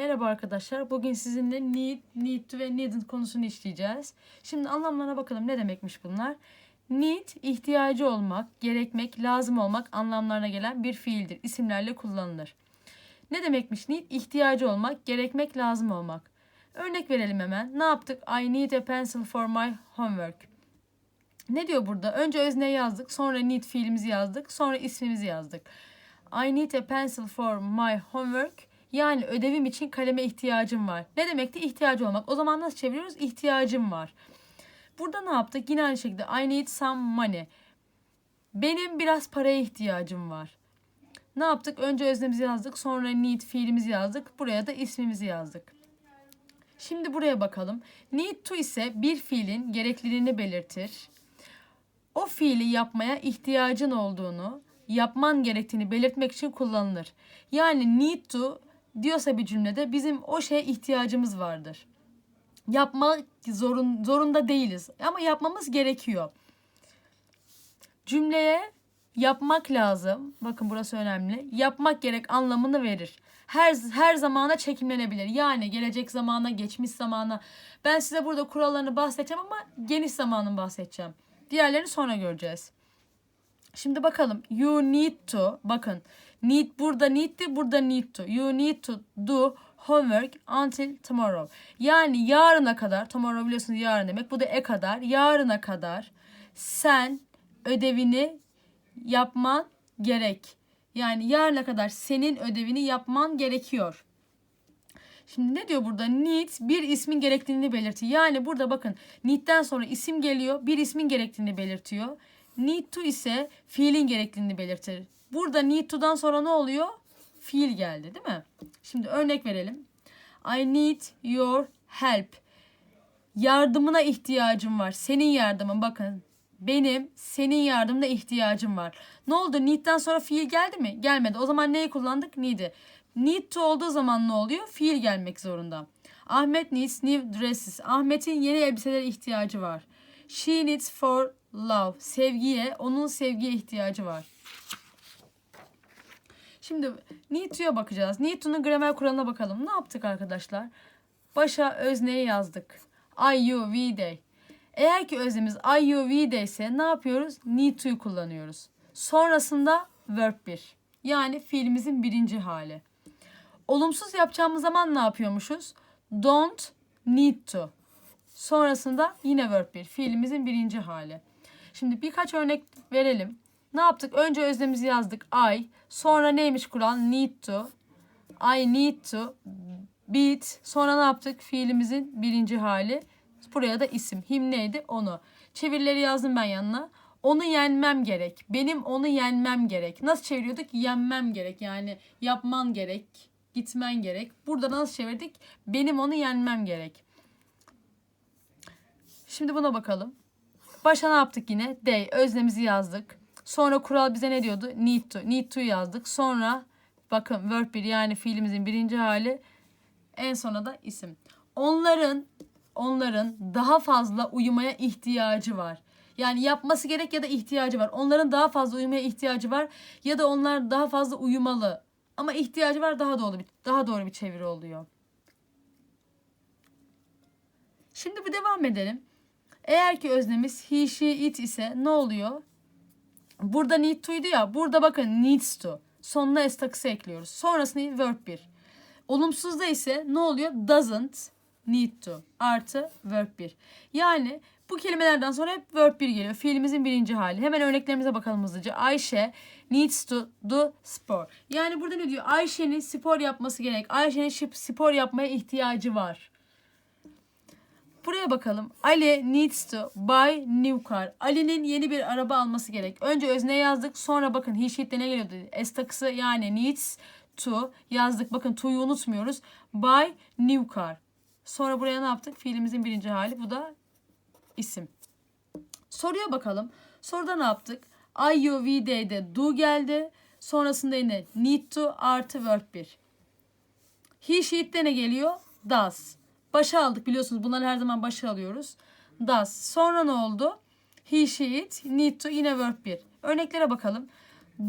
Merhaba arkadaşlar. Bugün sizinle need, need to ve needn't konusunu işleyeceğiz. Şimdi anlamlarına bakalım ne demekmiş bunlar. Need, ihtiyacı olmak, gerekmek, lazım olmak anlamlarına gelen bir fiildir. İsimlerle kullanılır. Ne demekmiş need? İhtiyacı olmak, gerekmek, lazım olmak. Örnek verelim hemen. Ne yaptık? I need a pencil for my homework. Ne diyor burada? Önce özneyi yazdık, sonra need fiilimizi yazdık, sonra ismimizi yazdık. I need a pencil for my homework. Yani ödevim için kaleme ihtiyacım var. Ne demekti? İhtiyacı olmak. O zaman nasıl çeviriyoruz? İhtiyacım var. Burada ne yaptık? Yine aynı şekilde I need some money. Benim biraz paraya ihtiyacım var. Ne yaptık? Önce öznemizi yazdık. Sonra need fiilimizi yazdık. Buraya da ismimizi yazdık. Şimdi buraya bakalım. Need to ise bir fiilin gerekliliğini belirtir. O fiili yapmaya ihtiyacın olduğunu, yapman gerektiğini belirtmek için kullanılır. Yani need to diyorsa bir cümlede bizim o şeye ihtiyacımız vardır. Yapmak zorun, zorunda değiliz ama yapmamız gerekiyor. Cümleye yapmak lazım. Bakın burası önemli. Yapmak gerek anlamını verir. Her her zamana çekimlenebilir. Yani gelecek zamana, geçmiş zamana. Ben size burada kurallarını bahsedeceğim ama geniş zamanın bahsedeceğim. Diğerlerini sonra göreceğiz. Şimdi bakalım. You need to. Bakın. Need burada need'ti. Burada need to. You need to do homework until tomorrow. Yani yarına kadar. Tomorrow biliyorsunuz yarın demek. Bu da e kadar. Yarına kadar sen ödevini yapman gerek. Yani yarına kadar senin ödevini yapman gerekiyor. Şimdi ne diyor burada? Need bir ismin gerektiğini belirtiyor. Yani burada bakın need'den sonra isim geliyor. Bir ismin gerektiğini belirtiyor. Need to ise fiilin gerektiğini belirtir. Burada need to'dan sonra ne oluyor? Fiil geldi değil mi? Şimdi örnek verelim. I need your help. Yardımına ihtiyacım var. Senin yardımın bakın. Benim senin yardımına ihtiyacım var. Ne oldu? Need'den sonra fiil geldi mi? Gelmedi. O zaman neyi kullandık? Need'i. Need to olduğu zaman ne oluyor? Fiil gelmek zorunda. Ahmet needs new dresses. Ahmet'in yeni elbiselere ihtiyacı var. She needs for love. Sevgiye, onun sevgiye ihtiyacı var. Şimdi need to'ya bakacağız. Need to'nun gramer kuralına bakalım. Ne yaptık arkadaşlar? Başa özneyi yazdık. I, you, we, they. Eğer ki öznemiz I, you, we, they ise ne yapıyoruz? Need to'yu kullanıyoruz. Sonrasında verb 1. Yani fiilimizin birinci hali. Olumsuz yapacağımız zaman ne yapıyormuşuz? Don't need to. Sonrasında yine verb 1. Fiilimizin birinci hali. Şimdi birkaç örnek verelim. Ne yaptık? Önce öznemizi yazdık. I. Sonra neymiş kural? Need to. I need to. Beat. Sonra ne yaptık? Fiilimizin birinci hali. Buraya da isim. Him neydi? Onu. Çevirileri yazdım ben yanına. Onu yenmem gerek. Benim onu yenmem gerek. Nasıl çeviriyorduk? Yenmem gerek. Yani yapman gerek. Gitmen gerek. Burada nasıl çevirdik? Benim onu yenmem gerek. Şimdi buna bakalım. Başa ne yaptık yine? They. Öznemizi yazdık. Sonra kural bize ne diyordu? Need to. Need to yazdık. Sonra bakın verb 1 yani fiilimizin birinci hali. En sona da isim. Onların onların daha fazla uyumaya ihtiyacı var. Yani yapması gerek ya da ihtiyacı var. Onların daha fazla uyumaya ihtiyacı var ya da onlar daha fazla uyumalı. Ama ihtiyacı var daha doğru bir, daha doğru bir çeviri oluyor. Şimdi bir devam edelim. Eğer ki öznemiz he, she, it ise ne oluyor? Burada need to'ydu ya. Burada bakın needs to. Sonuna s takısı ekliyoruz. Sonrasında verb 1. Olumsuzda ise ne oluyor? Doesn't need to. Artı verb 1. Yani bu kelimelerden sonra hep verb 1 geliyor. Fiilimizin birinci hali. Hemen örneklerimize bakalım hızlıca. Ayşe needs to do spor. Yani burada ne diyor? Ayşe'nin spor yapması gerek. Ayşe'nin spor yapmaya ihtiyacı var. Buraya bakalım. Ali needs to buy new car. Ali'nin yeni bir araba alması gerek. Önce özne yazdık. Sonra bakın he sheet'te ne geliyordu? S takısı yani needs to yazdık. Bakın to'yu unutmuyoruz. Buy new car. Sonra buraya ne yaptık? Fiilimizin birinci hali. Bu da isim. Soruya bakalım. Soruda ne yaptık? I, you, we, they'de do geldi. Sonrasında yine need to artı verb 1. He sheet'te ne geliyor? Does. Başa aldık biliyorsunuz. Bunları her zaman başa alıyoruz. Does. Sonra ne oldu? He, she, it, need to yine verb 1. Örneklere bakalım.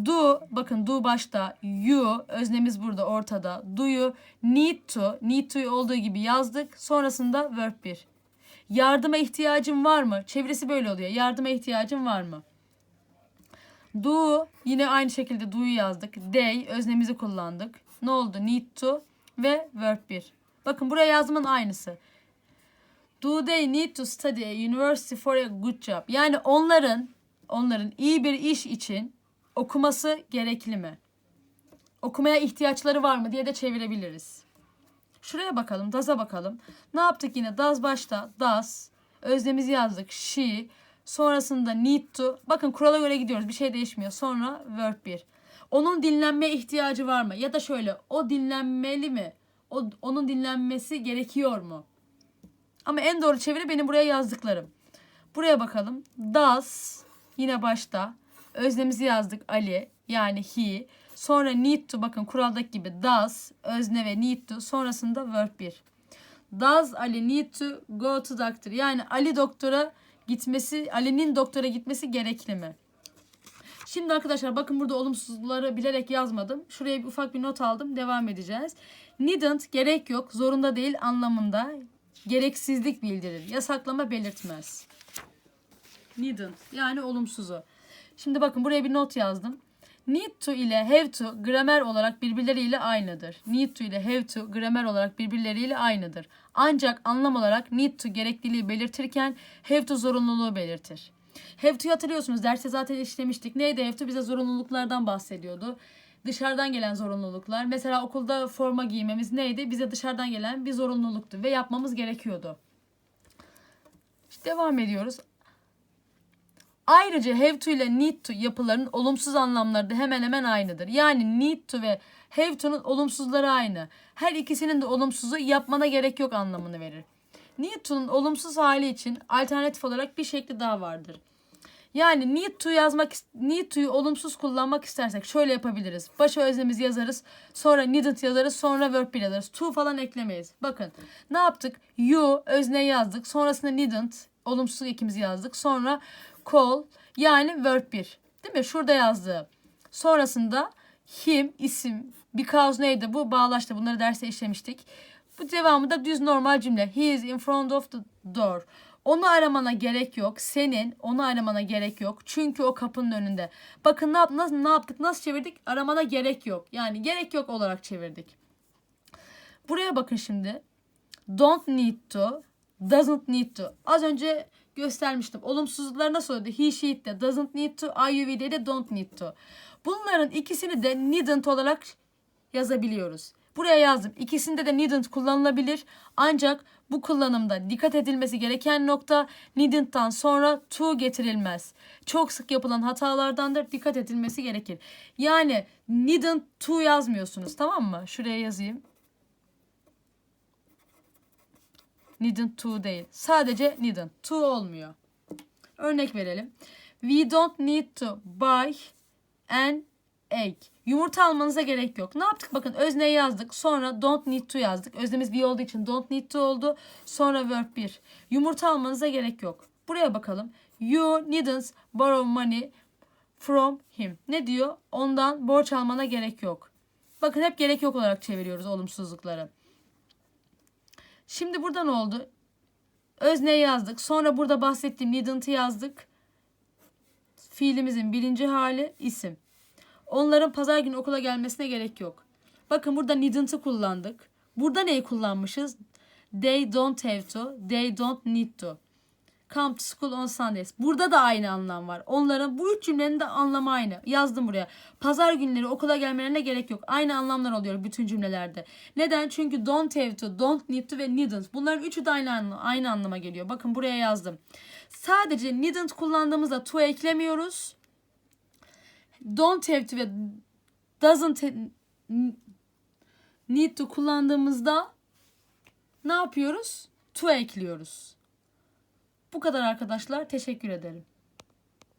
Do bakın do başta you öznemiz burada ortada. Do'yu need to need to'yu olduğu gibi yazdık. Sonrasında verb 1. Yardıma ihtiyacın var mı? Çevirisi böyle oluyor. Yardıma ihtiyacın var mı? Do yine aynı şekilde do'yu yazdık. They öznemizi kullandık. Ne oldu? Need to ve verb 1. Bakın buraya yazmanın aynısı. Do they need to study a university for a good job? Yani onların onların iyi bir iş için okuması gerekli mi? Okumaya ihtiyaçları var mı diye de çevirebiliriz. Şuraya bakalım, does'a bakalım. Ne yaptık yine? Does başta, does. Öznemizi yazdık, she. Sonrasında need to. Bakın kurala göre gidiyoruz. Bir şey değişmiyor. Sonra verb 1. Onun dinlenmeye ihtiyacı var mı? Ya da şöyle, o dinlenmeli mi? O, onun dinlenmesi gerekiyor mu? Ama en doğru çeviri benim buraya yazdıklarım. Buraya bakalım. Does yine başta öznemizi yazdık Ali yani he. Sonra need to bakın kuraldaki gibi does özne ve need to sonrasında verb 1. Does Ali need to go to doctor? Yani Ali doktora gitmesi, Ali'nin doktora gitmesi gerekli mi? Şimdi arkadaşlar bakın burada olumsuzları bilerek yazmadım. Şuraya bir ufak bir not aldım. Devam edeceğiz. Needn't gerek yok, zorunda değil anlamında gereksizlik bildirir. Yasaklama belirtmez. Needn't yani olumsuzu. Şimdi bakın buraya bir not yazdım. Need to ile have to gramer olarak birbirleriyle aynıdır. Need to ile have to gramer olarak birbirleriyle aynıdır. Ancak anlam olarak need to gerekliliği belirtirken have to zorunluluğu belirtir. Have to'yu hatırlıyorsunuz. Derste zaten işlemiştik. Neydi have to? Bize zorunluluklardan bahsediyordu. Dışarıdan gelen zorunluluklar. Mesela okulda forma giymemiz neydi? Bize dışarıdan gelen bir zorunluluktu ve yapmamız gerekiyordu. İşte devam ediyoruz. Ayrıca have to ile need to yapılarının olumsuz anlamları da hemen hemen aynıdır. Yani need to ve have to'nun olumsuzları aynı. Her ikisinin de olumsuzu yapmana gerek yok anlamını verir. Need to'nun olumsuz hali için alternatif olarak bir şekli daha vardır. Yani need to yazmak need to'yu olumsuz kullanmak istersek şöyle yapabiliriz. Başa öznemizi yazarız. Sonra needn't yazarız. Sonra verb bir yazarız. To falan eklemeyiz. Bakın ne yaptık? You özne yazdık. Sonrasında needn't olumsuz ekimizi yazdık. Sonra call yani verb 1. Değil mi? Şurada yazdığı. Sonrasında him isim because neydi bu? Bağlaştı. Bunları derste işlemiştik. Bu devamı da düz normal cümle. He is in front of the door. Onu aramana gerek yok. Senin onu aramana gerek yok. Çünkü o kapının önünde. Bakın ne, yap, nasıl, ne yaptık? Nasıl çevirdik? Aramana gerek yok. Yani gerek yok olarak çevirdik. Buraya bakın şimdi. Don't need to. Doesn't need to. Az önce göstermiştim. Olumsuzluklar nasıl oluyordu? He, she de. Doesn't need to. IUV'de de don't need to. Bunların ikisini de needn't olarak yazabiliyoruz. Buraya yazdım. İkisinde de needn't kullanılabilir. Ancak bu kullanımda dikkat edilmesi gereken nokta needn't'tan sonra to getirilmez. Çok sık yapılan hatalardandır. Dikkat edilmesi gerekir. Yani needn't to yazmıyorsunuz tamam mı? Şuraya yazayım. Needn't to değil. Sadece needn't. To olmuyor. Örnek verelim. We don't need to buy an egg. Yumurta almanıza gerek yok. Ne yaptık? Bakın özneyi yazdık. Sonra don't need to yazdık. Öznemiz we olduğu için don't need to oldu. Sonra verb 1. Yumurta almanıza gerek yok. Buraya bakalım. You needn't borrow money from him. Ne diyor? Ondan borç almana gerek yok. Bakın hep gerek yok olarak çeviriyoruz olumsuzlukları. Şimdi burada ne oldu? Özneyi yazdık. Sonra burada bahsettiğim needn't'ı yazdık. Fiilimizin birinci hali isim. Onların pazar günü okula gelmesine gerek yok. Bakın burada needn't'ı kullandık. Burada neyi kullanmışız? They don't have to. They don't need to. Come to school on Sundays. Burada da aynı anlam var. Onların bu üç cümlenin de anlamı aynı. Yazdım buraya. Pazar günleri okula gelmelerine gerek yok. Aynı anlamlar oluyor bütün cümlelerde. Neden? Çünkü don't have to, don't need to ve needn't. Bunların üçü de aynı, aynı anlama geliyor. Bakın buraya yazdım. Sadece needn't kullandığımızda to eklemiyoruz. Don't have to ve doesn't need to kullandığımızda ne yapıyoruz? To ekliyoruz. Bu kadar arkadaşlar. Teşekkür ederim.